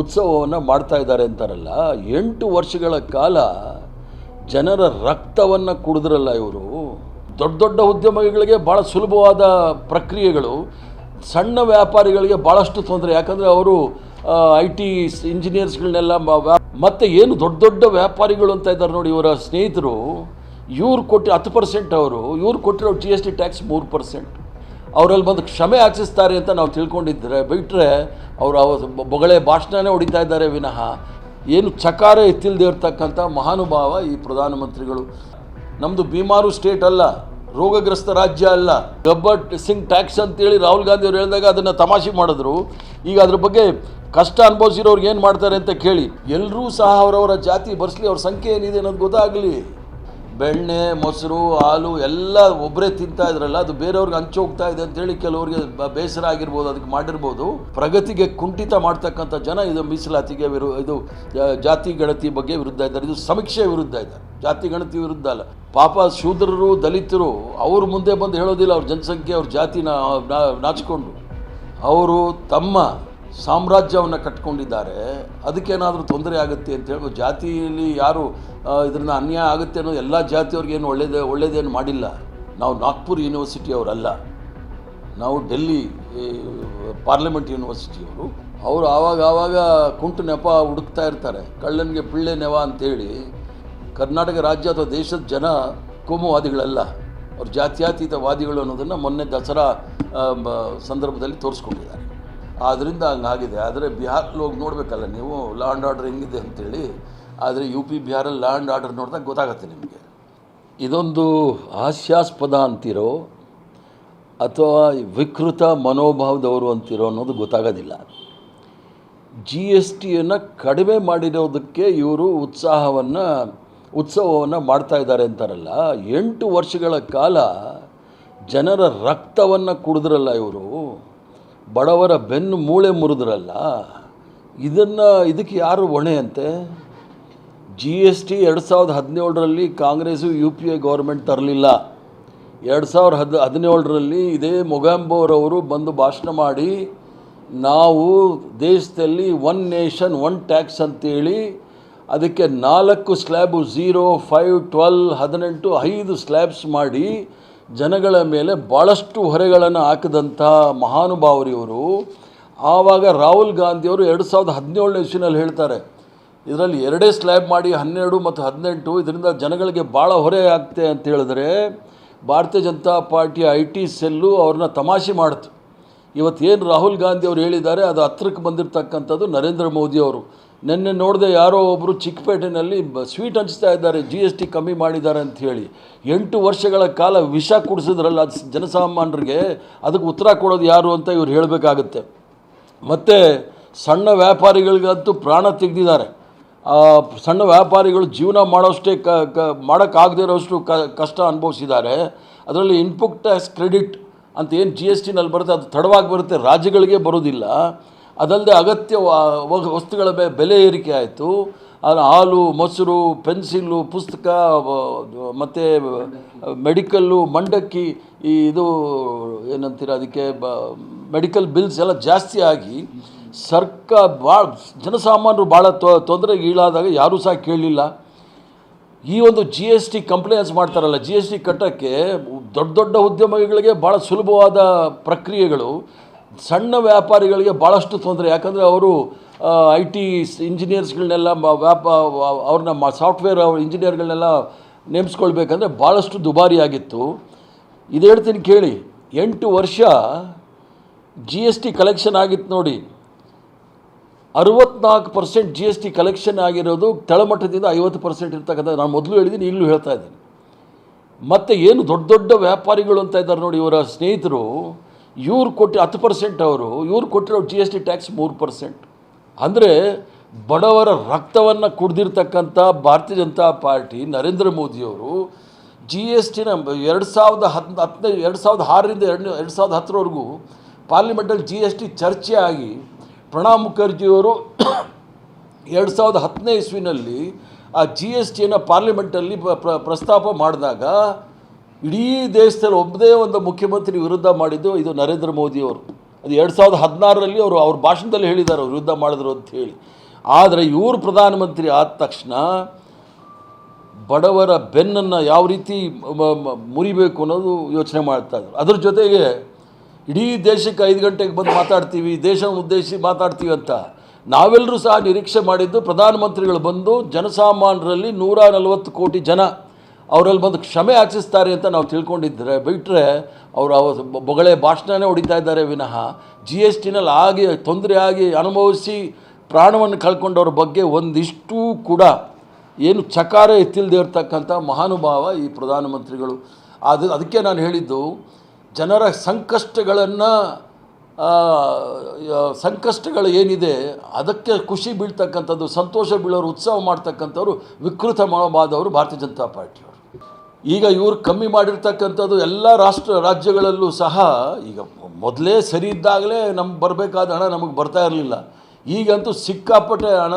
ಉತ್ಸವವನ್ನು ಮಾಡ್ತಾ ಇದ್ದಾರೆ ಅಂತಾರಲ್ಲ, ಎಂಟು ವರ್ಷಗಳ ಕಾಲ ಜನರ ರಕ್ತವನ್ನು ಕುಡಿದ್ರಲ್ಲ ಇವರು. ದೊಡ್ಡ ದೊಡ್ಡ ಉದ್ಯಮಿಗಳಿಗೆ ಭಾಳ ಸುಲಭವಾದ ಪ್ರಕ್ರಿಯೆಗಳು, ಸಣ್ಣ ವ್ಯಾಪಾರಿಗಳಿಗೆ ಭಾಳಷ್ಟು ತೊಂದರೆ. ಯಾಕಂದರೆ ಅವರು ಐ ಟಿ ಇಂಜಿನಿಯರ್ಸ್ಗಳನ್ನೆಲ್ಲ ಮತ್ತು ಏನು ದೊಡ್ಡ ದೊಡ್ಡ ವ್ಯಾಪಾರಿಗಳು ಅಂತ ಇದ್ದಾರೆ ನೋಡಿ ಇವರ ಸ್ನೇಹಿತರು. ಇವ್ರು ಕೊಟ್ಟು ಹತ್ತು ಪರ್ಸೆಂಟ್ ಅವರು, ಇವ್ರು ಕೊಟ್ಟಿರೋ ಜಿ ಎಸ್ ಟಿ ಟ್ಯಾಕ್ಸ್ ಮೂರು ಪರ್ಸೆಂಟ್. ಅವರಲ್ಲಿ ಬಂದು ಕ್ಷಮೆ ಆಚಿಸ್ತಾರೆ ಅಂತ ನಾವು ತಿಳ್ಕೊಂಡಿದ್ದರೆ ಬಿಟ್ಟರೆ ಅವರು ಅವ ಬೊಗಳೆ ಭಾಷಣನೇ ಹೊಡಿತಾ ಇದ್ದಾರೆ ವಿನಃ. ಏನು ಚಕಾರ ಎತ್ತಿಲ್ಲದೆ ಇರ್ತಕ್ಕಂಥ ಮಹಾನುಭಾವ ಈ ಪ್ರಧಾನಮಂತ್ರಿಗಳು. ನಮ್ಮದು ಬೀಮಾರು ಸ್ಟೇಟ್ ಅಲ್ಲ, ರೋಗಗ್ರಸ್ತ ರಾಜ್ಯ ಅಲ್ಲ. ಗಬ್ಬರ್ ಸಿಂಗ್ ಟ್ಯಾಕ್ಸ್ ಅಂತೇಳಿ ರಾಹುಲ್ ಗಾಂಧಿ ಅವರು ಹೇಳಿದಾಗ ಅದನ್ನು ತಮಾಷೆ ಮಾಡಿದ್ರು. ಈಗ ಅದ್ರ ಬಗ್ಗೆ ಕಷ್ಟ ಅನುಭವಿಸಿರೋರ್ಗೆ ಏನು ಮಾಡ್ತಾರೆ ಅಂತ ಕೇಳಿ. ಎಲ್ಲರೂ ಸಹ ಅವರವರ ಜಾತಿ ಬರೆಸಲಿ, ಅವ್ರ ಸಂಖ್ಯೆ ಏನಿದೆ ಅನ್ನೋದು ಗೊತ್ತಾಗಲಿ. ಬೆಣ್ಣೆ, ಮೊಸರು, ಹಾಲು ಎಲ್ಲ ಒಬ್ಬರೇ ತಿಂತಾ ಇದ್ರಲ್ಲ, ಅದು ಬೇರೆಯವ್ರಿಗೆ ಹೋಗ್ತಾ ಇದೆ ಅಂತೇಳಿ ಕೆಲವರಿಗೆ ಬೇಸರ ಆಗಿರ್ಬೋದು, ಅದಕ್ಕೆ ಮಾಡಿರ್ಬೋದು. ಪ್ರಗತಿಗೆ ಕುಂಠಿತ ಮಾಡ್ತಕ್ಕಂಥ ಜನ ಇದು ಮೀಸಲಾತಿಗೆ ವಿರು, ಇದು ಜಾತಿ ಗಣತಿ ಬಗ್ಗೆ ವಿರುದ್ಧ ಇದ್ದಾರೆ. ಇದು ಸಮೀಕ್ಷೆ ವಿರುದ್ಧ ಇದ್ದಾರೆ. ಜಾತಿ ಗಣತಿ ವಿರುದ್ಧ ಅಲ್ಲ. ಪಾಪ ಶೂದ್ರರು, ದಲಿತರು, ಅವ್ರ ಮುಂದೆ ಬಂದು ಹೇಳೋದಿಲ್ಲ, ಅವ್ರ ಜನಸಂಖ್ಯೆ, ಅವ್ರ ಜಾತಿನ ನಾಚಿಕೊಂಡು. ಅವರು ತಮ್ಮ ಸಾಮ್ರಾಜ್ಯವನ್ನು ಕಟ್ಕೊಂಡಿದ್ದಾರೆ. ಅದಕ್ಕೇನಾದರೂ ತೊಂದರೆ ಆಗುತ್ತೆ ಅಂತ ಹೇಳ್ಬೋದು. ಜಾತಿಯಲ್ಲಿ ಯಾರು ಇದರಿಂದ ಅನ್ಯಾಯ ಆಗುತ್ತೆ ಅನ್ನೋ ಎಲ್ಲ ಜಾತಿಯವ್ರಿಗೇನು ಒಳ್ಳೇದೇ, ಒಳ್ಳೇದೇನು ಮಾಡಿಲ್ಲ. ನಾವು ನಾಗ್ಪುರ್ ಯೂನಿವರ್ಸಿಟಿಯವರಲ್ಲ ನಾವು ಡೆಲ್ಲಿ ಪಾರ್ಲಿಮೆಂಟ್ ಯೂನಿವರ್ಸಿಟಿಯವರು ಅವರು. ಆವಾಗ ಆವಾಗ ಕುಂಟು ನೆಪ ಹುಡುಕ್ತಾ ಇರ್ತಾರೆ. ಕಳ್ಳನಿಗೆ ಪಿಳ್ಳೆ ನೆವ ಅಂತೇಳಿ. ಕರ್ನಾಟಕ ರಾಜ್ಯ ಅಥವಾ ದೇಶದ ಜನ ಕೋಮುವಾದಿಗಳಲ್ಲ. ಅವ್ರು ಜಾತ್ಯಾತೀತವಾದಿಗಳು ಅನ್ನೋದನ್ನು ಮೊನ್ನೆ ದಸರಾ ಸಂದರ್ಭದಲ್ಲಿ ತೋರಿಸ್ಕೊಂಡಿದ್ದಾರೆ. ಆದ್ದರಿಂದ ಹಂಗಾಗಿದೆ. ಆದರೆ ಬಿಹಾರಲ್ಲಿ ಹೋಗಿ ನೋಡಬೇಕಲ್ಲ ನೀವು ಲ್ಯಾಂಡ್ ಆರ್ಡರ್ ಹೆಂಗಿದೆ ಅಂತೇಳಿ, ಆದರೆ ಯು ಪಿ ಬಿಹಾರಲ್ಲಿ ಲ್ಯಾಂಡ್ ಆರ್ಡರ್ ನೋಡಿದಾಗ ಗೊತ್ತಾಗುತ್ತೆ ನಿಮಗೆ. ಇದೊಂದು ಹಾಸ್ಯಾಸ್ಪದ ಅಂತಿರೋ, ಅಥವಾ ವಿಕೃತ ಮನೋಭಾವದವರು ಅಂತಿರೋ ಅನ್ನೋದು ಗೊತ್ತಾಗೋದಿಲ್ಲ. ಜಿ ಎಸ್ ಟಿಯನ್ನು ಕಡಿಮೆ ಮಾಡಿರೋದಕ್ಕೆ ಇವರು ಉತ್ಸಾಹವನ್ನು, ಉತ್ಸವವನ್ನು ಮಾಡ್ತಾ ಇದ್ದಾರೆ ಅಂತಾರಲ್ಲ, ಎಂಟು ವರ್ಷಗಳ ಕಾಲ ಜನರ ರಕ್ತವನ್ನು ಕುಡಿದ್ರಲ್ಲ ಇವರು ಬಡವರ ಬೆನ್ನು ಮೂಳೆ ಮುರಿದ್ರಲ್ಲ, ಇದನ್ನು ಇದಕ್ಕೆ ಯಾರು ಹೊಣೆ ಅಂತೆ ಜಿ ಎಸ್ ಟಿ ಎರಡು ಸಾವಿರದ ಹದಿನೇಳರಲ್ಲಿ Congress, U P A government ತರಲಿಲ್ಲ. ಎರಡು ಸಾವಿರದ ಹದ್, ಹದಿನೇಳರಲ್ಲಿ ಇದೇ ಮೊಗಾಂಬೋರವರು ಬಂದು ಭಾಷಣ ಮಾಡಿ, ನಾವು ದೇಶದಲ್ಲಿ ಒನ್ ನೇಷನ್, ಒನ್ ಟ್ಯಾಕ್ಸ್ ಅಂತೇಳಿ, ಅದಕ್ಕೆ ನಾಲ್ಕು ಸ್ಲ್ಯಾಬು ಝೀರೋ ಫೈವ್, ಟ್ವೆಲ್, ಹದಿನೆಂಟು, ಐದು ಸ್ಲ್ಯಾಬ್ಸ್ ಮಾಡಿ ಜನಗಳ ಮೇಲೆ ಭಾಳಷ್ಟು ಹೊರೆಗಳನ್ನು ಹಾಕಿದಂಥ ಮಹಾನುಭಾವರಿಯವರು, ಆವಾಗ ರಾಹುಲ್ ಗಾಂಧಿಯವರು ಎರಡು ಸಾವಿರದ ಹದಿನೇಳನೇ ಇಸ್ವಿನಲ್ಲಿ ಹೇಳ್ತಾರೆ, ಇದರಲ್ಲಿ ಎರಡೇ ಸ್ಲ್ಯಾಬ್ ಮಾಡಿ ಹನ್ನೆರಡು ಮತ್ತು ಹದಿನೆಂಟು, ಇದರಿಂದ ಜನಗಳಿಗೆ ಭಾಳ ಹೊರೆ ಆಗ್ತೆ ಅಂತ ಹೇಳಿದ್ರೆ, ಭಾರತೀಯ ಜನತಾ ಪಾರ್ಟಿಯ ಐ ಟಿ ಸೆಲ್ಲು ಅವ್ರನ್ನ ತಮಾಷೆ ಮಾಡ್ತು. ಇವತ್ತೇನು ರಾಹುಲ್ ಗಾಂಧಿ ಅವರು ಹೇಳಿದ್ದಾರೆ, ಅದು ಹತ್ರಕ್ಕೆ ಬಂದಿರತಕ್ಕಂಥದ್ದು ನರೇಂದ್ರ ಮೋದಿ ಅವರು ನಿನ್ನೆ ನೋಡಿದೆ ಯಾರೋ ಒಬ್ಬರು ಚಿಕ್ಕಪೇಟೆಯಲ್ಲಿ ಸ್ವೀಟ್ ಹಂಚ್ತಾ ಇದ್ದಾರೆ ಜಿ ಎಸ್ ಟಿ ಕಮ್ಮಿ ಮಾಡಿದ್ದಾರೆ ಅಂತ ಹೇಳಿ. ಎಂಟು ವರ್ಷಗಳ ಕಾಲ ವಿಷ ಕುಡಿಸಿದ್ರಲ್ಲ, ಅದು ಜನಸಾಮಾನ್ಯರಿಗೆ ಅದಕ್ಕೆ ಉತ್ತರ ಕೊಡೋದು ಯಾರು ಅಂತ ಇವ್ರು ಹೇಳಬೇಕಾಗತ್ತೆ. ಮತ್ತು ಸಣ್ಣ ವ್ಯಾಪಾರಿಗಳಿಗಂತೂ ಪ್ರಾಣ ತೆಗೆದಿದ್ದಾರೆ. ಸಣ್ಣ ವ್ಯಾಪಾರಿಗಳು ಜೀವನ ಮಾಡೋಷ್ಟೇ ಕ ಕ ಮಾಡೋಕ್ಕಾಗದೇ ಇರೋಷ್ಟು ಕ, ಕಷ್ಟ ಅನುಭವಿಸಿದ್ದಾರೆ. ಅದರಲ್ಲಿ ಇನ್ಪುಟ್ ಟ್ಯಾಕ್ಸ್ ಕ್ರೆಡಿಟ್ ಅಂತ ಏನು ಜಿ ಎಸ್ ಟಿನಲ್ಲಿ ಬರುತ್ತೆ, ಅದು ತಡವಾಗಿ ಬರುತ್ತೆ, ರಾಜ್ಯಗಳಿಗೆ ಬರೋದಿಲ್ಲ. ಅದಲ್ಲದೆ ಅಗತ್ಯ ವಸ್ತುಗಳ ಬೆಲೆ ಏರಿಕೆ ಆಯಿತು. ಹಾಲು, ಮೊಸರು ಪೆನ್ಸಿಲ್ಲು ಪುಸ್ತಕ ಮತ್ತು ಮೆಡಿಕಲ್ಲು, ಮಂಡಕ್ಕಿ, ಈ ಇದು ಏನಂತೀರ ಅದಕ್ಕೆ ಬ ಮೆಡಿಕಲ್ ಬಿಲ್ಸ್ ಎಲ್ಲ ಜಾಸ್ತಿ ಆಗಿ ಸರ್ಕಾರ ಭಾಳ ಜನಸಾಮಾನ್ಯರು ಭಾಳ ತೊಂದರೆಗೆ ಈಳಾದಾಗ ಯಾರೂ ಸಹ ಕೇಳಲಿಲ್ಲ. ಈ ಒಂದು ಜಿ ಎಸ್ ಟಿ ಕಂಪ್ಲೇನ್ಸ್ ಮಾಡ್ತಾರಲ್ಲ ಜಿ ಎಸ್ ಟಿ ಕಟ್ಟೋಕ್ಕೆ ದೊಡ್ಡ ದೊಡ್ಡ ಉದ್ಯಮಗಳಿಗೆ ಭಾಳ ಸುಲಭವಾದ ಪ್ರಕ್ರಿಯೆಗಳು. ಸಣ್ಣ ವ್ಯಾಪಾರಿಗಳಿಗೆ ಭಾಳಷ್ಟು ತೊಂದರೆ. ಯಾಕಂದರೆ ಅವರು ಐ ಟಿ ಇಂಜಿನಿಯರ್ಸ್ಗಳನ್ನೆಲ್ಲ ವ್ಯಾಪ, ಅವ್ರನ್ನ ಸಾಫ್ಟ್ವೇರ್ ಇಂಜಿನಿಯರ್ಗಳನ್ನೆಲ್ಲ ನೇಮಿಸ್ಕೊಳ್ಬೇಕಂದ್ರೆ ಭಾಳಷ್ಟು ದುಬಾರಿಯಾಗಿತ್ತು. ಇದು ಹೇಳ್ತೀನಿ ಕೇಳಿ, ಎಂಟು ವರ್ಷ ಜಿ ಎಸ್ ಟಿ ಕಲೆಕ್ಷನ್ ಆಗಿತ್ತು ನೋಡಿ. ಅರವತ್ನಾಲ್ಕು percent G S T collection ಆಗಿರೋದು ತಳಮಟ್ಟದಿಂದ ಐವತ್ತು ಪರ್ಸೆಂಟ್ ಇರ್ತಕ್ಕಂಥ ನಾನು ಮೊದಲು ಹೇಳಿದ್ದೀನಿ, ಈಗಲೂ ಹೇಳ್ತಾ ಇದ್ದೀನಿ. ಮತ್ತು ಏನು ದೊಡ್ಡ ದೊಡ್ಡ ವ್ಯಾಪಾರಿಗಳು ಅಂತ ಇದ್ದಾರೆ ನೋಡಿ ಇವರ ಸ್ನೇಹಿತರು. ಇವ್ರು ಕೊಟ್ಟು ಹತ್ತು ಪರ್ಸೆಂಟ್ ಅವರು, ಇವ್ರು ಕೊಟ್ಟಿರೋ ಜಿ ಎಸ್ ಟಿ ಟ್ಯಾಕ್ಸ್ ಮೂರು ಪರ್ಸೆಂಟ್ ಅಂದರೆ ಬಡವರ ರಕ್ತವನ್ನು ಕುಡ್ದಿರ್ತಕ್ಕಂಥ ಭಾರತೀಯ ಜನತಾ ಪಾರ್ಟಿ ನರೇಂದ್ರ ಮೋದಿಯವರು ಜಿ ಎಸ್ ಟಿನ ಎರಡು ಸಾವಿರದ ಹತ್ತು ಹತ್ತನೇ ಎರಡು ಸಾವಿರದ ಆರರಿಂದ ಎರಡು ಎರಡು ಸಾವಿರದ ಹತ್ತರವರೆಗೂ ಪಾರ್ಲಿಮೆಂಟಲ್ಲಿ ಜಿ ಎಸ್ ಟಿ ಚರ್ಚೆ ಆಗಿ ಪ್ರಣಬ್ ಮುಖರ್ಜಿಯವರು ಎರಡು ಸಾವಿರದ ಹತ್ತನೇ ಇಸ್ವಿನಲ್ಲಿ ಆ ಜಿ ಎಸ್ ಟಿಯನ್ನು ಪಾರ್ಲಿಮೆಂಟಲ್ಲಿ ಪ್ರ- ಪ್ರ- ಪ್ರಸ್ತಾಪ ಮಾಡಿದಾಗ ಇಡೀ ದೇಶದಲ್ಲಿ ಒಬ್ಬದೇ ಒಂದು ಮುಖ್ಯಮಂತ್ರಿ ವಿರುದ್ಧ ಮಾಡಿದ್ದು ಇದು ನರೇಂದ್ರ ಮೋದಿಯವರು. ಅದು ಎರಡು ಸಾವಿರದ ಹದಿನಾರರಲ್ಲಿ ಅವರು ಅವ್ರ ಭಾಷಣದಲ್ಲಿ ಹೇಳಿದ್ದಾರೆ, ಅವ್ರು ಯುದ್ಧ ಮಾಡಿದ್ರು ಅಂತ ಹೇಳಿ. ಆದರೆ ಇವರು ಪ್ರಧಾನಮಂತ್ರಿ ಆದ ತಕ್ಷಣ ಬಡವರ ಬೆನ್ನನ್ನು ಯಾವ ರೀತಿ ಮುರಿಬೇಕು ಅನ್ನೋದು ಯೋಚನೆ ಮಾಡ್ತಾ ಇದ್ರು. ಅದ್ರ ಜೊತೆಗೆ ಇಡೀ ದೇಶಕ್ಕೆ ಐದು ಗಂಟೆಗೆ ಬಂದು ಮಾತಾಡ್ತೀವಿ, ದೇಶವನ್ನು ಉದ್ದೇಶಿಸಿ ಮಾತಾಡ್ತೀವಿ ಅಂತ ನಾವೆಲ್ಲರೂ ಸಹ ನಿರೀಕ್ಷೆ ಮಾಡಿದ್ದು ಪ್ರಧಾನಮಂತ್ರಿಗಳು ಬಂದು ಜನಸಾಮಾನ್ಯರಲ್ಲಿ ನೂರ ನಲವತ್ತು ಕೋಟಿ ಜನ ಅವರಲ್ಲಿ ಬಂದು ಕ್ಷಮೆ ಯಾಚಿಸ್ತಾರೆ ಅಂತ ನಾವು ತಿಳ್ಕೊಂಡಿದ್ದರೆ ಬಿಟ್ಟರೆ ಅವರು ಅವ ಬೊಗಳೆ ಭಾಷಣನೇ ಹೊಡಿತಾ ಇದ್ದಾರೆ ವಿನಃ ಜಿ ಎಸ್ ಟಿನಲ್ಲಿ ಆಗಿ ತೊಂದರೆ ಆಗಿ ಅನುಭವಿಸಿ ಪ್ರಾಣವನ್ನು ಕಳ್ಕೊಂಡವ್ರ ಬಗ್ಗೆ ಒಂದಿಷ್ಟು ಕೂಡ ಏನು ಚಕಾರ ಎತ್ತಿಲ್ಲದೆ ಇರತಕ್ಕಂಥ ಮಹಾನುಭಾವ ಈ ಪ್ರಧಾನಮಂತ್ರಿಗಳು. ಅದು ಅದಕ್ಕೆ ನಾನು ಹೇಳಿದ್ದು ಜನರ ಸಂಕಷ್ಟಗಳನ್ನು ಸಂಕಷ್ಟಗಳು ಏನಿದೆ ಅದಕ್ಕೆ ಖುಷಿ ಬೀಳ್ತಕ್ಕಂಥದ್ದು, ಸಂತೋಷ ಬೀಳೋರು ಉತ್ಸವ ಮಾಡ್ತಕ್ಕಂಥವ್ರು ವಿಕೃತ ಮನೋಭಾವದವರು ಭಾರತೀಯ ಜನತಾ ಪಾರ್ಟಿಯವರು. ಈಗ ಇವರು ಕಮ್ಮಿ ಮಾಡಿರ್ತಕ್ಕಂಥದ್ದು ಎಲ್ಲ ರಾಷ್ಟ್ರ ರಾಜ್ಯಗಳಲ್ಲೂ ಸಹ ಈಗ ಮೊದಲೇ ಸರಿ ಇದ್ದಾಗಲೇ ನಮ್ಗೆ ಬರಬೇಕಾದ ಹಣ ನಮಗೆ ಬರ್ತಾ ಇರಲಿಲ್ಲ. ಈಗಂತೂ ಸಿಕ್ಕಾಪಟ್ಟೆ ಹಣ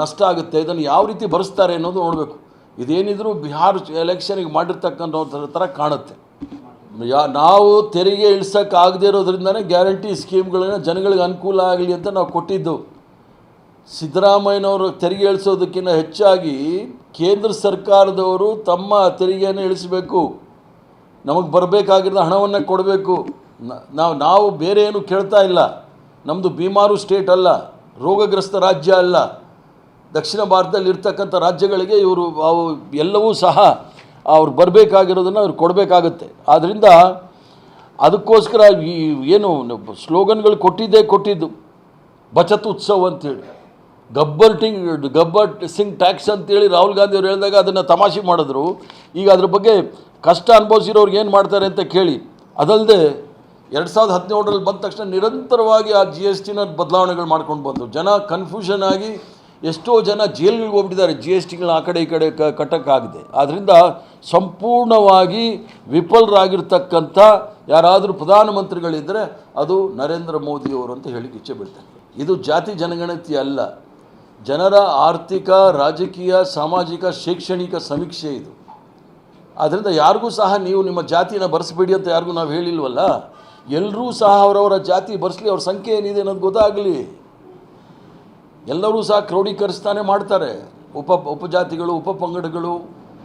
ನಷ್ಟ ಆಗುತ್ತೆ. ಇದನ್ನು ಯಾವ ರೀತಿ ಭರಿಸ್ತಾರೆ ಅನ್ನೋದು ನೋಡಬೇಕು. ಇದೇನಿದ್ರು ಬಿಹಾರ್ ಎಲೆಕ್ಷನಿಗೆ ಮಾಡಿರ್ತಕ್ಕಂಥ ಥರ ಕಾಣುತ್ತೆ. ಯಾ, ನಾವು ತೆರಿಗೆ ಇಳಿಸೋಕ್ಕಾಗದೇ ಇರೋದ್ರಿಂದನೇ ಗ್ಯಾರಂಟಿ ಸ್ಕೀಮ್ಗಳನ್ನ ಜನಗಳಿಗೆ ಅನುಕೂಲ ಆಗಲಿ ಅಂತ ನಾವು ಕೊಟ್ಟಿದ್ದು. ಸಿದ್ದರಾಮಯ್ಯನವರು ತೆರಿಗೆ ಇಳಿಸೋದಕ್ಕಿಂತ ಹೆಚ್ಚಾಗಿ ಕೇಂದ್ರ ಸರ್ಕಾರದವರು ತಮ್ಮ ತೆರಿಗೆಯನ್ನು ಇಳಿಸಬೇಕು. ನಮಗೆ ಬರಬೇಕಾಗಿರೋ ಹಣವನ್ನು ಕೊಡಬೇಕು. ನಾವು ನಾವು ಬೇರೆ ಏನು ಕೇಳ್ತಾ ಇಲ್ಲ. ನಮ್ಮದು ಬೀಮಾರು ಸ್ಟೇಟ್ ಅಲ್ಲ, ರೋಗಗ್ರಸ್ತ ರಾಜ್ಯ ಅಲ್ಲ. ದಕ್ಷಿಣ ಭಾರತದಲ್ಲಿ ಇರ್ತಕ್ಕಂಥ ರಾಜ್ಯಗಳಿಗೆ ಇವರು, ಅವು ಎಲ್ಲವೂ ಸಹ ಅವ್ರು ಬರಬೇಕಾಗಿರೋದನ್ನು ಅವ್ರು ಕೊಡಬೇಕಾಗುತ್ತೆ. ಆದ್ದರಿಂದ ಅದಕ್ಕೋಸ್ಕರ ಈ ಏನು ಸ್ಲೋಗನ್ಗಳು ಕೊಟ್ಟಿದ್ದೇ ಕೊಟ್ಟಿದ್ದು, ಬಚತ್ ಉತ್ಸವ ಅಂತೇಳಿ ಗಬ್ಬರ್ ಟಿಂಗ್, ಗಬ್ಬರ್ ಸಿಂಗ್ ಟ್ಯಾಕ್ಸ್ ಅಂತೇಳಿ ರಾಹುಲ್ ಗಾಂಧಿ ಅವರು ಹೇಳಿದಾಗ ಅದನ್ನು ತಮಾಷೆ ಮಾಡಿದ್ರು. ಈಗ ಅದ್ರ ಬಗ್ಗೆ ಕಷ್ಟ ಅನುಭವಿಸಿರೋರ್ಗೆ ಏನು ಮಾಡ್ತಾರೆ ಅಂತ ಕೇಳಿ. ಅದಲ್ಲದೆ ಎರಡು ಸಾವಿರದ ಹದಿನೇಳರಲ್ಲಿ ಬಂದ ತಕ್ಷಣ ನಿರಂತರವಾಗಿ ಆ ಜಿ ಎಸ್ ಟಿನ ಬದಲಾವಣೆಗಳು ಮಾಡ್ಕೊಂಡು ಬಂದರು. ಜನ ಕನ್ಫ್ಯೂಷನ್ ಆಗಿ ಎಷ್ಟೋ ಜನ ಜೈಲಿಗೆ ಹೋಗ್ಬಿಟ್ಟಿದ್ದಾರೆ. ಜಿ ಎಸ್ ಟಿಗಳನ್ನ ಆ ಕಡೆ ಈ ಕಡೆ ಕ, ಕಟ್ಟಕ್ಕಾಗಿದೆ. ಆದ್ದರಿಂದ ಸಂಪೂರ್ಣವಾಗಿ ವಿಫಲರಾಗಿರ್ತಕ್ಕಂಥ ಯಾರಾದರೂ ಪ್ರಧಾನಮಂತ್ರಿಗಳಿದ್ದರೆ ಅದು ನರೇಂದ್ರ ಮೋದಿಯವರು ಅಂತ ಹೇಳಿ ಇಚ್ಛೆ ಬಿಡ್ತಾರೆ ಇದು ಜಾತಿ ಜನಗಣತಿ ಅಲ್ಲ. ಜನರ ಆರ್ಥಿಕ, ರಾಜಕೀಯ, ಸಾಮಾಜಿಕ, ಶೈಕ್ಷಣಿಕ ಸಮೀಕ್ಷೆ ಇದು. ಆದ್ದರಿಂದ ಯಾರಿಗೂ ಸಹ ನೀವು ನಿಮ್ಮ ಜಾತಿನ ಬರೆಸ್ಬೇಡಿ ಅಂತ ಯಾರಿಗೂ ನಾವು ಹೇಳಿಲ್ವಲ್ಲ? ಎಲ್ಲರೂ ಸಹ ಅವರವರ ಜಾತಿ ಬರೆಸಲಿ, ಅವ್ರ ಸಂಖ್ಯೆ ಏನಿದೆ ಅನ್ನೋದು ಗೊತ್ತಾಗಲಿ. ಎಲ್ಲರೂ ಸಹ ಕ್ರೋಢೀಕರಿಸ್ತಾನೆ ಮಾಡ್ತಾರೆ. ಉಪ, ಉಪಜಾತಿಗಳು, ಉಪ ಪಂಗಡಗಳು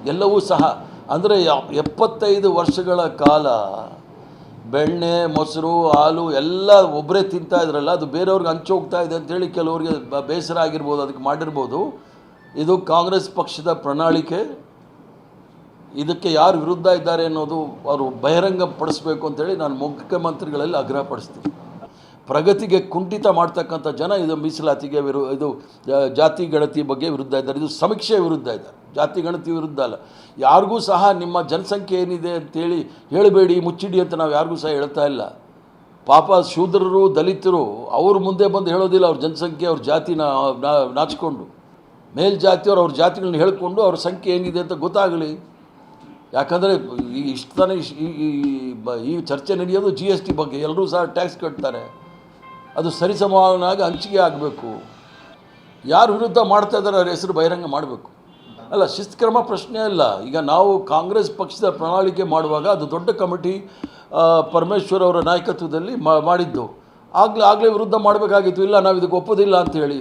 ಎಲ್ಲವೂ ಸಹ. ಅಂದರೆ ಎಪ್ಪತ್ತೈದು ವರ್ಷಗಳ ಕಾಲ ಬೆಣ್ಣೆ, ಮೊಸರು, ಹಾಲು ಎಲ್ಲ ಒಬ್ಬರೇ ತಿಂತಾ ಇದ್ರಲ್ಲ, ಅದು ಬೇರೆಯವ್ರಿಗೆ ಹೋಗ್ತಾ ಇದೆ ಅಂತೇಳಿ ಕೆಲವ್ರಿಗೆ ಬೇಸರ ಆಗಿರ್ಬೋದು, ಅದಕ್ಕೆ ಮಾಡಿರ್ಬೋದು. ಇದು ಕಾಂಗ್ರೆಸ್ ಪಕ್ಷದ ಪ್ರಣಾಳಿಕೆ. ಇದಕ್ಕೆ ಯಾರು ವಿರುದ್ಧ ಇದ್ದಾರೆ ಅನ್ನೋದು ಅವರು ಬಹಿರಂಗ ಪಡಿಸ್ಬೇಕು ಅಂತೇಳಿ ನಾನು ಮುಖ್ಯಮಂತ್ರಿಗಳಲ್ಲಿ ಆಗ್ರಹ ಪಡಿಸ್ತೀನಿ ಪ್ರಗತಿಗೆ ಕುಂಠಿತ ಮಾಡ್ತಕ್ಕಂಥ ಜನ ಇದು ಮೀಸಲಾತಿಗೆ ವಿರು, ಇದು ಜಾತಿ ಗಣತಿ ಬಗ್ಗೆ ವಿರುದ್ಧ ಇದ್ದಾರೆ. ಇದು ಸಮೀಕ್ಷೆ ವಿರುದ್ಧ ಇದ್ದಾರೆ. ಜಾತಿ ಗಣತಿ ವಿರುದ್ಧ ಅಲ್ಲ. ಯಾರಿಗೂ ಸಹ ನಿಮ್ಮ ಜನಸಂಖ್ಯೆ ಏನಿದೆ ಅಂತೇಳಿ ಹೇಳಬೇಡಿ, ಮುಚ್ಚಿಡಿ ಅಂತ ನಾವು ಯಾರಿಗೂ ಸಹ ಹೇಳ್ತಾ ಇಲ್ಲ. ಪಾಪ ಶೂದ್ರರು, ದಲಿತರು, ಅವ್ರ ಮುಂದೆ ಬಂದು ಹೇಳೋದಿಲ್ಲ. ಅವ್ರ ಜನಸಂಖ್ಯೆ, ಅವ್ರ ಜಾತಿನ ನಾಚಿಕೊಂಡು. ಮೇಲ್ಜಾತಿಯವರು ಅವ್ರ ಜಾತಿಗಳನ್ನ ಹೇಳ್ಕೊಂಡು ಅವ್ರ ಸಂಖ್ಯೆ ಏನಿದೆ ಅಂತ ಗೊತ್ತಾಗಲಿ. ಯಾಕಂದರೆ ಈ ಇಷ್ಟು ತಾನೇ ಈ ಚರ್ಚೆ ನಡೆಯೋದು ಜಿ ಎಸ್ ಟಿ ಬಗ್ಗೆ. ಎಲ್ಲರೂ ಸಹ ಟ್ಯಾಕ್ಸ್ ಕಟ್ತಾರೆ. ಅದು ಸರಿಸಮಾನಾಗಿ ಹಂಚಿಕೆ ಆಗಬೇಕು. ಯಾರು ವಿರುದ್ಧ ಮಾಡ್ತಾ ಇದ್ದಾರೆ ಅವ್ರ ಹೆಸರು ಬಹಿರಂಗ ಮಾಡಬೇಕು. ಅಲ್ಲ, ಶಿಸ್ತಕ್ರಮ ಪ್ರಶ್ನೆ ಅಲ್ಲ. ಈಗ ನಾವು ಕಾಂಗ್ರೆಸ್ ಪಕ್ಷದ ಪ್ರಣಾಳಿಕೆ ಮಾಡುವಾಗ ಅದು ದೊಡ್ಡ ಕಮಿಟಿ ಪರಮೇಶ್ವರ್ ಅವರ ನಾಯಕತ್ವದಲ್ಲಿ ಮಾಡಿದ್ದು. ಆಗಲೇ ಆಗಲೇ ವಿರುದ್ಧ ಮಾಡಬೇಕಾಗಿತ್ತು. ಇಲ್ಲ, ನಾವು ಇದಕ್ಕೆ ಒಪ್ಪೋದಿಲ್ಲ ಅಂತೇಳಿ.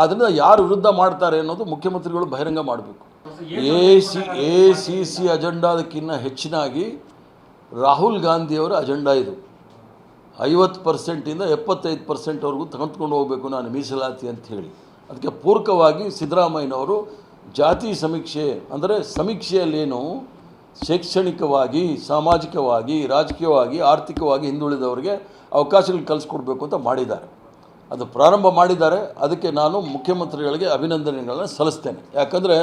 ಆದ್ದರಿಂದ ಯಾರು ವಿರುದ್ಧ ಮಾಡ್ತಾರೆ ಅನ್ನೋದು ಮುಖ್ಯಮಂತ್ರಿಗಳು ಬಹಿರಂಗ ಮಾಡಬೇಕು. A C A C C ಅಜೆಂಡಾದಕ್ಕಿಂತ ಹೆಚ್ಚಿನಾಗಿ ರಾಹುಲ್ ಗಾಂಧಿಯವರ ಅಜೆಂಡಾ ಇದು. ಐವತ್ತು ಪರ್ಸೆಂಟಿಂದ ಎಪ್ಪತ್ತೈದು ಪರ್ಸೆಂಟ್ವರೆಗೂ ತಗೊಂಡ್ಕೊಂಡು ಹೋಗಬೇಕು ನಾನು ಮೀಸಲಾತಿ ಅಂತ ಹೇಳಿ. ಅದಕ್ಕೆ ಪೂರಕವಾಗಿ ಸಿದ್ದರಾಮಯ್ಯನವರು ಜಾತಿ ಸಮೀಕ್ಷೆ, ಅಂದರೆ ಸಮೀಕ್ಷೆಯಲ್ಲೇನು ಶೈಕ್ಷಣಿಕವಾಗಿ, ಸಾಮಾಜಿಕವಾಗಿ, ರಾಜಕೀಯವಾಗಿ, ಆರ್ಥಿಕವಾಗಿ ಹಿಂದುಳಿದವರಿಗೆ ಅವಕಾಶಗಳು ಕಲಿಸ್ಕೊಡ್ಬೇಕು ಅಂತ ಮಾಡಿದ್ದಾರೆ. ಅದು ಪ್ರಾರಂಭ ಮಾಡಿದ್ದಾರೆ. ಅದಕ್ಕೆ ನಾನು ಮುಖ್ಯಮಂತ್ರಿಗಳಿಗೆ ಅಭಿನಂದನೆಗಳನ್ನ ಸಲ್ಲಿಸ್ತೇನೆ. ಯಾಕಂದರೆ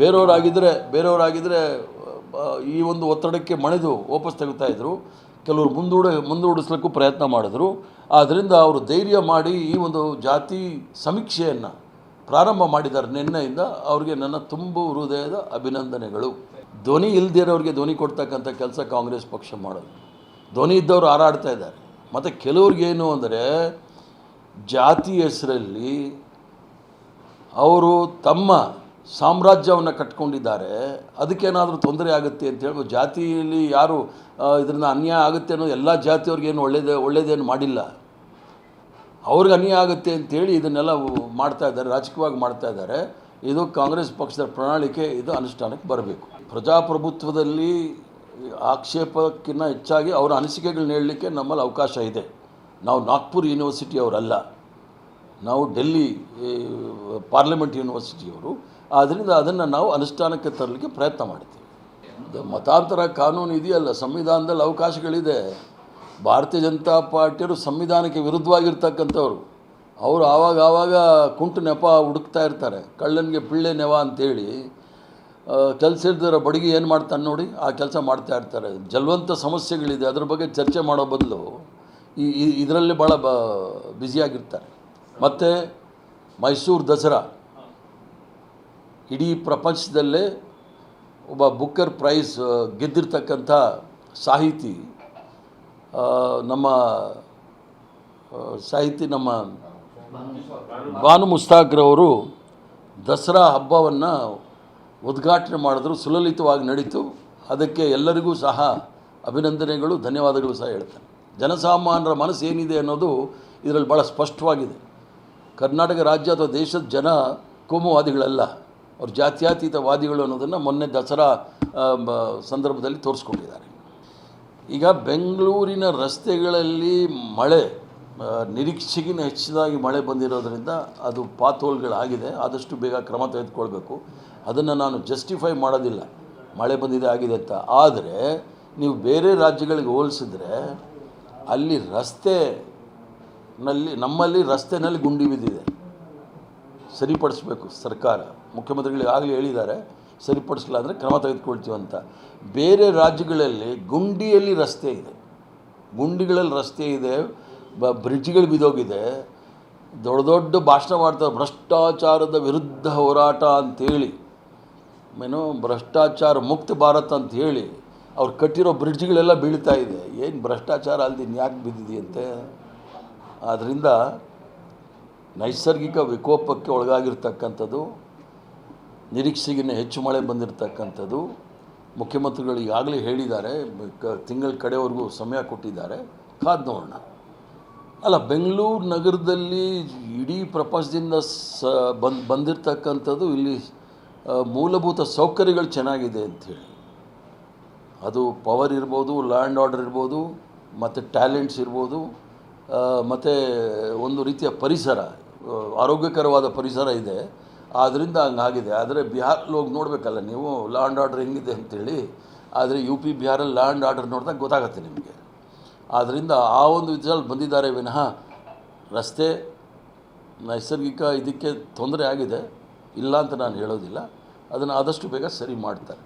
ಬೇರೆಯವರಾಗಿದ್ದರೆ ಬೇರೆಯವರಾಗಿದ್ದರೆ ಈ ಒಂದು ಒತ್ತಡಕ್ಕೆ ಮಣಿದು ವಾಪಸ್ ತೆಗಿತಾ ಇದ್ರು. ಕೆಲವರು ಮುಂದೂಡ, ಮುಂದೂಡಿಸ್ಲಿಕ್ಕೂ ಪ್ರಯತ್ನ ಮಾಡಿದರು. ಆದ್ದರಿಂದ ಅವರು ಧೈರ್ಯ ಮಾಡಿ ಈ ಒಂದು ಜಾತಿ ಸಮೀಕ್ಷೆಯನ್ನು ಪ್ರಾರಂಭ ಮಾಡಿದ್ದಾರೆ ನಿನ್ನೆಯಿಂದ. ಅವರಿಗೆ ನನ್ನ ತುಂಬು ಹೃದಯದ ಅಭಿನಂದನೆಗಳು. ಧ್ವನಿ ಇಲ್ದಿರೋರಿಗೆ ಧ್ವನಿ ಕೊಡ್ತಕ್ಕಂಥ ಕೆಲಸ ಕಾಂಗ್ರೆಸ್ ಪಕ್ಷ ಮಾಡೋದು. ಧ್ವನಿ ಇದ್ದವರು ಹಾರಾಡ್ತಾ ಇದ್ದಾರೆ. ಮತ್ತು ಕೆಲವ್ರಿಗೇನು ಅಂದರೆ, ಜಾತಿ ಹೆಸರಲ್ಲಿ ಅವರು ತಮ್ಮ ಸಾಮ್ರಾಜ್ಯವನ್ನು ಕಟ್ಕೊಂಡಿದ್ದಾರೆ. ಅದಕ್ಕೇನಾದರೂ ತೊಂದರೆ ಆಗುತ್ತೆ ಅಂತ ಹೇಳ್ಬೋದು. ಜಾತಿಯಲ್ಲಿ ಯಾರು ಇದರಿಂದ ಅನ್ಯಾಯ ಆಗುತ್ತೆ ಅನ್ನೋ ಎಲ್ಲ ಜಾತಿಯವ್ರಿಗೇನು ಒಳ್ಳೇದೇ, ಒಳ್ಳೇದೇನು ಮಾಡಿಲ್ಲ. ಅವ್ರಿಗೆ ಅನ್ಯಾಯ ಆಗುತ್ತೆ ಅಂತೇಳಿ ಇದನ್ನೆಲ್ಲ ಮಾಡ್ತಾ ಇದ್ದಾರೆ, ರಾಜಕೀಯವಾಗಿ ಮಾಡ್ತಾ ಇದ್ದಾರೆ. ಇದು ಕಾಂಗ್ರೆಸ್ ಪಕ್ಷದ ಪ್ರಣಾಳಿಕೆ, ಇದು ಅನುಷ್ಠಾನಕ್ಕೆ ಬರಬೇಕು. ಪ್ರಜಾಪ್ರಭುತ್ವದಲ್ಲಿ ಆಕ್ಷೇಪಕ್ಕಿಂತ ಹೆಚ್ಚಾಗಿ ಅವರ ಅನಿಸಿಕೆಗಳನ್ನ ಹೇಳಲಿಕ್ಕೆ ನಮ್ಮಲ್ಲಿ ಅವಕಾಶ ಇದೆ. ನಾವು ನಾಗ್ಪುರ್ ಯೂನಿವರ್ಸಿಟಿ ಅವರಲ್ಲ ನಾವು ಡೆಲ್ಲಿ ಪಾರ್ಲಿಮೆಂಟ್ ಯೂನಿವರ್ಸಿಟಿಯವರು. ಆದ್ದರಿಂದ ಅದನ್ನು ನಾವು ಅನುಷ್ಠಾನಕ್ಕೆ ತರಲಿಕ್ಕೆ ಪ್ರಯತ್ನ ಮಾಡ್ತೀವಿ. ಮತಾಂತರ ಕಾನೂನು ಇದೆಯಲ್ಲ, ಸಂವಿಧಾನದಲ್ಲಿ ಅವಕಾಶಗಳಿದೆ. ಭಾರತೀಯ ಜನತಾ ಪಾರ್ಟಿಯವರು ಸಂವಿಧಾನಕ್ಕೆ ವಿರುದ್ಧವಾಗಿರ್ತಕ್ಕಂಥವ್ರು. ಅವರು ಆವಾಗ ಆವಾಗ ಕುಂಟು ನೆಪ ಹುಡುಕ್ತಾ ಇರ್ತಾರೆ. ಕಳ್ಳನಿಗೆ ಪಿಳ್ಳೆ ನೆವ ಅಂತೇಳಿ ಕೆಲಸ ಇಲ್ದಿರೋ ಬಡಗಿ ಏನು ಮಾಡ್ತಾನೆ ನೋಡಿ, ಆ ಕೆಲಸ ಮಾಡ್ತಾ ಇರ್ತಾರೆ. ಜಲ್ವಂತ ಸಮಸ್ಯೆಗಳಿದೆ, ಅದ್ರ ಬಗ್ಗೆ ಚರ್ಚೆ ಮಾಡೋ ಬದಲು ಈ ಇದರಲ್ಲಿ ಭಾಳ ಬ ಬ್ಯುಸಿಯಾಗಿರ್ತಾರೆ ಮತ್ತು ಮೈಸೂರು ದಸರಾ. ಇಡೀ ಪ್ರಪಂಚದಲ್ಲೇ ಒಬ್ಬ ಬುಕ್ಕರ್ ಪ್ರೈಸ್ ಗೆದ್ದಿರ್ತಕ್ಕಂಥ ಸಾಹಿತಿ ನಮ್ಮ ಸಾಹಿತಿ ನಮ್ಮ ಬಾನು ಮುಸ್ತಾಕ್ರವರು ದಸರಾ ಹಬ್ಬವನ್ನು ಉದ್ಘಾಟನೆ ಮಾಡಿದ್ರು, ಸುಲಲಿತವಾಗಿ ನಡೀತು. ಅದಕ್ಕೆ ಎಲ್ಲರಿಗೂ ಸಹ ಅಭಿನಂದನೆಗಳು, ಧನ್ಯವಾದಗಳು ಸಹ ಹೇಳ್ತಾರೆ ಜನಸಾಮಾನ್ಯರ ಮನಸ್ಸು ಏನಿದೆ ಅನ್ನೋದು ಇದರಲ್ಲಿ ಭಾಳ ಸ್ಪಷ್ಟವಾಗಿದೆ. ಕರ್ನಾಟಕ ರಾಜ್ಯ ಅಥವಾ ದೇಶದ ಜನ ಕೋಮುವಾದಿಗಳಲ್ಲ. ಅವ್ರು ಜಾತ್ಯತೀತವಾದಿಗಳು ಅನ್ನೋದನ್ನು ಮೊನ್ನೆ ದಸರಾ ಸಂದರ್ಭದಲ್ಲಿ ತೋರಿಸ್ಕೊಂಡಿದ್ದಾರೆ. ಈಗ ಬೆಂಗಳೂರಿನ ರಸ್ತೆಗಳಲ್ಲಿ ಮಳೆ ನಿರೀಕ್ಷೆಗಿನ ಹೆಚ್ಚಿದಾಗಿ ಮಳೆ ಬಂದಿರೋದರಿಂದ ಅದು ಪಾತೋಲ್ಗಳಾಗಿದೆ ಆದಷ್ಟು ಬೇಗ ಕ್ರಮ ತೆಗೆದುಕೊಳ್ಬೇಕು. ಅದನ್ನು ನಾನು ಜಸ್ಟಿಫೈ ಮಾಡೋದಿಲ್ಲ. ಮಳೆ ಬಂದಿದೆ, ಆಗಿದೆ ಅಂತ. ಆದರೆ ನೀವು ಬೇರೆ ರಾಜ್ಯಗಳಿಗೆ ಹೋಲಿಸಿದ್ರೆ ಅಲ್ಲಿ ರಸ್ತೆನಲ್ಲಿ, ನಮ್ಮಲ್ಲಿ ರಸ್ತೆನಲ್ಲಿ ಗುಂಡಿ ಬಿದ್ದಿದೆ. ಸರಿಪಡಿಸ್ಬೇಕು ಸರ್ಕಾರ. ಮುಖ್ಯಮಂತ್ರಿಗಳು ಆಗಲೇ ಹೇಳಿದ್ದಾರೆ, ಸರಿಪಡಿಸಲಿಲ್ಲ ಅಂದರೆ ಕ್ರಮ ತೆಗೆದುಕೊಳ್ತೀವಿ ಅಂತ. ಬೇರೆ ರಾಜ್ಯಗಳಲ್ಲಿ ಗುಂಡಿಯಲ್ಲಿ ರಸ್ತೆ ಇದೆ. ಗುಂಡಿಗಳಲ್ಲಿ ರಸ್ತೆ ಇದೆ, ಬ, ಬ್ರಿಡ್ಜ್ಗಳು ಬಿದ್ದೋಗಿದೆ. ದೊಡ್ಡ ದೊಡ್ಡ ಭಾಷಣ ಮಾಡ್ತಾರೆ, ಭ್ರಷ್ಟಾಚಾರದ ವಿರುದ್ಧ ಹೋರಾಟ ಅಂತೇಳಿ. ಏನು, ಭ್ರಷ್ಟಾಚಾರ ಮುಕ್ತ ಭಾರತ್ ಅಂತ ಹೇಳಿ ಅವ್ರು ಕಟ್ಟಿರೋ ಬ್ರಿಡ್ಜ್ಗಳೆಲ್ಲ ಬೀಳ್ತಾ ಇದೆ. ಏನು ಭ್ರಷ್ಟಾಚಾರ ಅಲ್ದಿ ಯಾಕೆ ಬಿದ್ದಿದೆಯಂತೆ? ಆದ್ದರಿಂದ ನೈಸರ್ಗಿಕ ವಿಕೋಪಕ್ಕೆ ಒಳಗಾಗಿರ್ತಕ್ಕಂಥದ್ದು ನಿರೀಕ್ಷೆಗಿನ್ನ ಹೆಚ್ಚು ಮಳೆ ಬಂದಿರತಕ್ಕಂಥದ್ದು ಮುಖ್ಯಮಂತ್ರಿಗಳು ಈಗಾಗಲೇ ಹೇಳಿದ್ದಾರೆ ತಿಂಗಳ ಕಡೆವರೆಗೂ ಸಮಯ ಕೊಟ್ಟಿದ್ದಾರೆ. ಕಾದು ನೋಡೋಣ. ಅಲ್ಲ, ಬೆಂಗಳೂರು ನಗರದಲ್ಲಿ ಇಡೀ ಪ್ರಪಂಚದಿಂದ ಸ, ಬಂದು, ಬಂದಿರತಕ್ಕಂಥದ್ದು ಇಲ್ಲಿ ಮೂಲಭೂತ ಸೌಕರ್ಯಗಳು ಚೆನ್ನಾಗಿದೆ ಅಂಥೇಳಿ ಅದು ಪವರ್ ಇರ್ಬೋದು, ಲ್ಯಾಂಡ್ ಆರ್ಡರ್ ಇರ್ಬೋದು, ಮತ್ತು ಟ್ಯಾಲೆಂಟ್ಸ್ ಇರ್ಬೋದು ಮತ್ತು ಒಂದು ರೀತಿಯ ಪರಿಸರ ಆರೋಗ್ಯಕರವಾದ ಪರಿಸರ ಇದೆ. ಆದ್ದರಿಂದ ಹಂಗಾಗಿದೆ. ಆದರೆ ಬಿಹಾರಲ್ಲಿ ಹೋಗಿ ನೋಡಬೇಕಲ್ಲ ನೀವು ಲ್ಯಾಂಡ್ ಆರ್ಡರ್ ಹೆಂಗಿದೆ ಅಂತೇಳಿ, ಆದರೆ ಯು ಪಿ ಬಿಹಾರಲ್ಲಿ ಲ್ಯಾಂಡ್ ಆರ್ಡರ್ ನೋಡಿದಾಗ ಗೊತ್ತಾಗುತ್ತೆ ನಿಮಗೆ. ಆದ್ದರಿಂದ ಆ ಒಂದು ವಿಧದಲ್ಲಿ ಬಂದಿದ್ದಾರೆ ವಿನಃ ರಸ್ತೆ ನೈಸರ್ಗಿಕ ಇದಕ್ಕೆ ತೊಂದರೆ ಆಗಿದೆ, ಇಲ್ಲ ಅಂತ ನಾನು ಹೇಳೋದಿಲ್ಲ. ಅದನ್ನು ಆದಷ್ಟು ಬೇಗ ಸರಿ ಮಾಡ್ತಾರೆ.